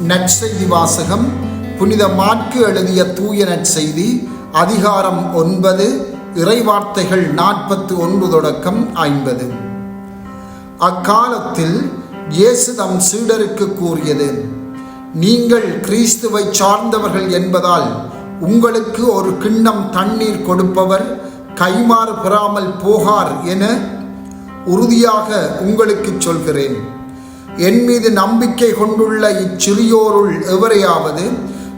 நற்செய்தி வாசகம் புனித மாற்கு எழுதிய தூய நற்செய்தி அதிகாரம் ஒன்பது இறைவார்த்தைகள் நாற்பத்து ஒன்று தொடக்கம் ஐம்பது. அக்காலத்தில் இயேசு தம் சீடருக்கு கூறியது நீங்கள் கிறிஸ்துவை சார்ந்தவர்கள் என்பதால் உங்களுக்கு ஒரு கிண்ணம் தண்ணீர் கொடுப்பவர் கைமாறு பெறாமல் போகார் என உறுதியாக உங்களுக்கு சொல்கிறேன். என் மீது நம்பிக்கை கொண்டுள்ள இச்சிறியோருள் எவரையாவது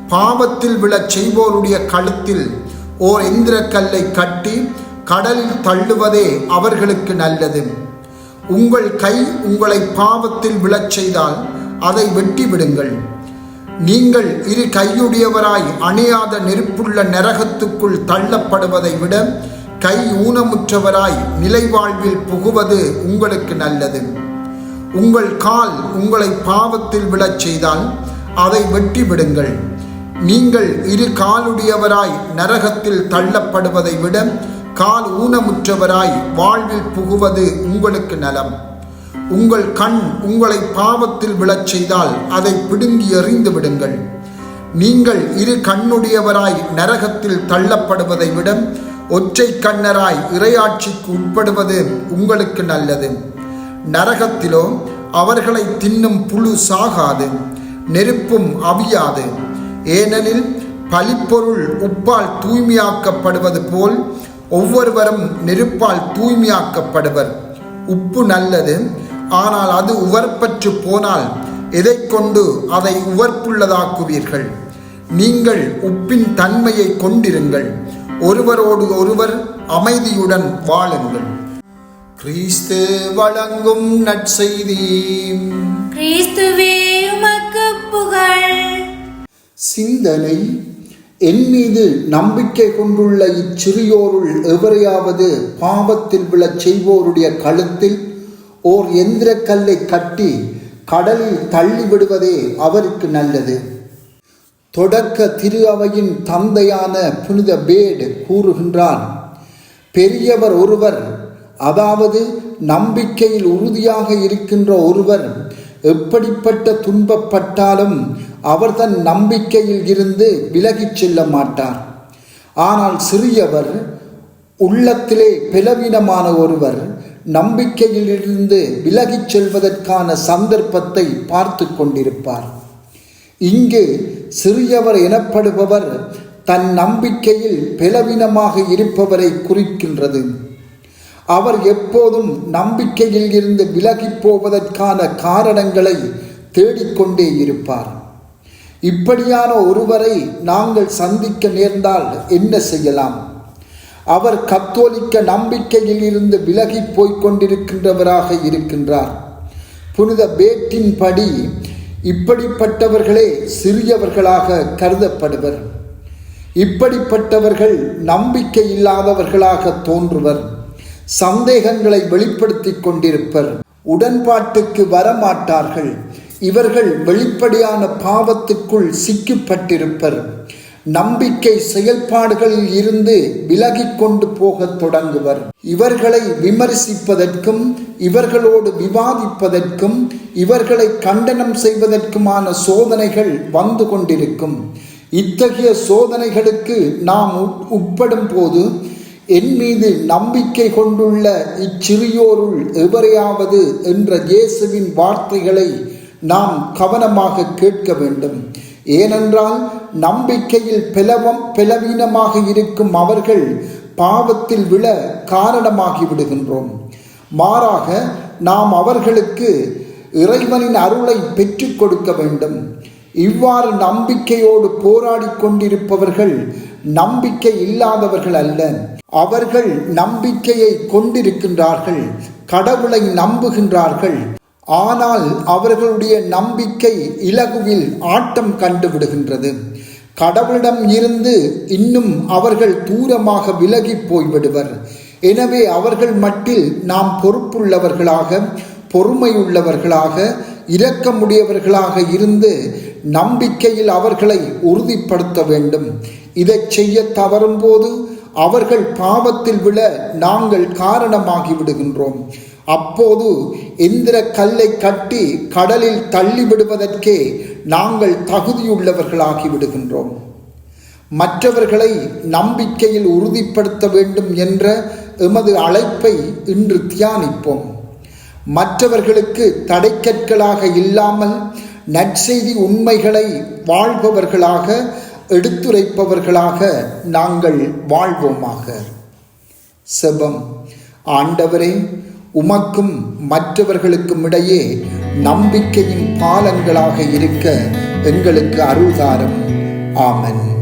பாவத்தில் விழச் செய்வோருடைய கழுத்தில் ஓர் இந்திரக்கல்லை கட்டி கடலில் தள்ளுவதே அவர்களுக்கு நல்லது. உங்கள் கை உங்களை பாவத்தில் விழச் செய்தால் அதை வெட்டி விடுங்கள் நீங்கள் இரு கையுடையவராய் அணையாத நெருப்புள்ள நரகத்துக்குள் தள்ளப்படுவதை விட கை ஊனமுற்றவராய் நிலைவாழ்வில் புகுவது உங்களுக்கு நல்லது. உங்கள் கால் உங்களை பாவத்தில் விழச் செய்தால் அதை வெட்டி விடுங்கள். நீங்கள் இரு காலுடையவராய் நரகத்தில் தள்ளப்படுவதை விட கால் ஊனமுற்றவராய் வாழ்வில் புகுவது உங்களுக்கு நலம். உங்கள் கண் உங்களை பாவத்தில் விழச் செய்தால் அதை பிடுங்கி எறிந்து விடுங்கள். நீங்கள் இரு கண்ணுடையவராய் நரகத்தில் தள்ளப்படுவதை விட ஒற்றை கண்ணராய் இறையாட்சிக்கு உட்படுவது உங்களுக்கு நல்லது. நரகத்திலோ அவர்களை தின்னும் புழு சாகாது நெருப்பும் அவியாது. ஏனெனில் பழிப்பொருள் உப்பால் தூய்மையாக்கப்படுவது போல் ஒவ்வொருவரும் நெருப்பால் தூய்மையாக்கப்படுவர். உப்பு நல்லது ஆனால் அது உவர்ப்பற்று போனால் எதை கொண்டு அதை உவர்ப்புள்ளதாக்குவீர்கள்? நீங்கள் உப்பின் தன்மையை கொண்டிருங்கள். ஒருவரோடு ஒருவர் அமைதியுடன் வாழுங்கள். கிறிஸ்து வழங்கும் நற்செய்தி. கிறிஸ்துவே உமக்கு புகழ். சிந்தனை என் மீது நம்பிக்கை கொண்டுள்ள இச்சிறியோருள் எவரையாவது பாவத்தில் விழச் செய்வோருடைய கழுத்தில் ஓர் எந்திரக்கல்லை கட்டி கடலில் தள்ளிவிடுவதே அவருக்கு நல்லது. தொடக்க திரு அவையின் தந்தையான புனித பேடு கூறுகின்றார் பெரியவர் ஒருவர் அதாவது நம்பிக்கையில் உறுதியாக இருக்கின்ற ஒருவர் எப்படிப்பட்ட துன்பப்பட்டாலும் அவர் தன் நம்பிக்கையில் இருந்து விலகிச் செல்ல மாட்டார். ஆனால் சிறியவர் உள்ளத்திலே பிளவீனமான ஒருவர் நம்பிக்கையிலிருந்து விலகிச் செல்வதற்கான சந்தர்ப்பத்தை பார்த்து கொண்டிருப்பார். இங்கு சிறியவர் எனப்படுபவர் தன் நம்பிக்கையில் பிளவினமாக இருப்பவரை குறிக்கின்றது. அவர் எப்போதும் நம்பிக்கையில் இருந்து விலகிப் போவதற்கான காரணங்களை தேடிக்கொண்டே இருப்பார். இப்படியான ஒருவரை நாங்கள் சந்திக்க நேர்ந்தால் என்ன செய்யலாம்? அவர் கத்தோலிக்க நம்பிக்கையில் இருந்து விலகி போய்க் கொண்டிருக்கின்றவராக இருக்கின்றார். புனித பேட்டின் படி இப்படிப்பட்டவர்களே சிறியவர்களாக கருதப்படுவர். இப்படிப்பட்டவர்கள் நம்பிக்கை இல்லாதவர்களாக தோன்றுவர். சந்தேகங்களை வெளிப்படுத்திக் கொண்டிருப்பர். உடன்பாட்டுக்கு வரமாட்டார்கள். இவர்கள் வெளிப்படையான பாவத்துக்குள் சிக்கப்பட்டிருப்பர். நம்பிக்கை செயல்பாடுகளில் இருந்து விலகிக் கொண்டு போகத் தொடங்குவர். இவர்களை விமர்சிப்பதற்கும் இவர்களோடு விவாதிப்பதற்கும் இவர்களை கண்டனம் செய்வதற்குமான சோதனைகள் வந்து கொண்டிருக்கும். இத்தகைய சோதனைகளுக்கு நாம் உட்- உட்படும் போது என் மீது நம்பிக்கை கொண்டுள்ள இச்சிறியோருள் எவரையாவது என்ற இயேசுவின் வார்த்தைகளை நாம் கவனமாக கேட்க வேண்டும். ஏனென்றால் நம்பிக்கையில் பிளவம் பிளவீனமாக இருக்கும் அவர்கள் பாவத்தில் விழ காரணமாகி விடுகின்றோம். மாறாக நாம் அவர்களுக்கு இறைவனின் அருளை பெற்றுக் கொடுக்க வேண்டும். இவ்வாறு நம்பிக்கையோடு போராடி கொண்டிருப்பவர்கள் நம்பிக்கை இல்லாதவர்கள் அல்ல. அவர்கள் நம்பிக்கையை கொண்டிருக்கின்றார்கள் கடவுளை நம்புகின்றார்கள். ஆனால் அவர்களுடைய நம்பிக்கை இலகுவில் ஆட்டம் கண்டு விடுகின்றது. கடவுளிடம் இருந்து இன்னும் அவர்கள் தூரமாக விலகி போய்விடுவர் எனவே அவர்கள் மட்டில் நாம் பொறுப்புள்ளவர்களாக பொறுமையுள்ளவர்களாக இரக்கமுடையவர்களாக இருந்து நம்பிக்கையில் அவர்களை உறுதிப்படுத்த வேண்டும். இதை செய்ய தவறும்போது அவர்கள் பாவத்தில் விழ நாங்கள் காரணமாகி விடுகின்றோம். அப்போது இந்திர கல்லை கட்டி கடலில் தள்ளிவிடுவதற்கே நாங்கள் தகுதியுள்ளவர்களாகி விடுகின்றோம். மற்றவர்களை நம்பிக்கையில் உறுதிப்படுத்த வேண்டும் என்ற எமது அழைப்பை இன்று தியானிப்போம். மற்றவர்களுக்கு தடைக்கற்களாக இல்லாமல் நற்செய்தி உண்மைகளை வாழ்பவர்களாக எடுத்துரைப்பவர்களாக நாங்கள் வாழ்வோமாக. செபம். ஆண்டவரே உமக்கும் மற்றவர்களுக்கும் இடையே நம்பிக்கையின் பாலங்களாக இருக்க எங்களுக்கு அருள்தாரம். ஆமன்.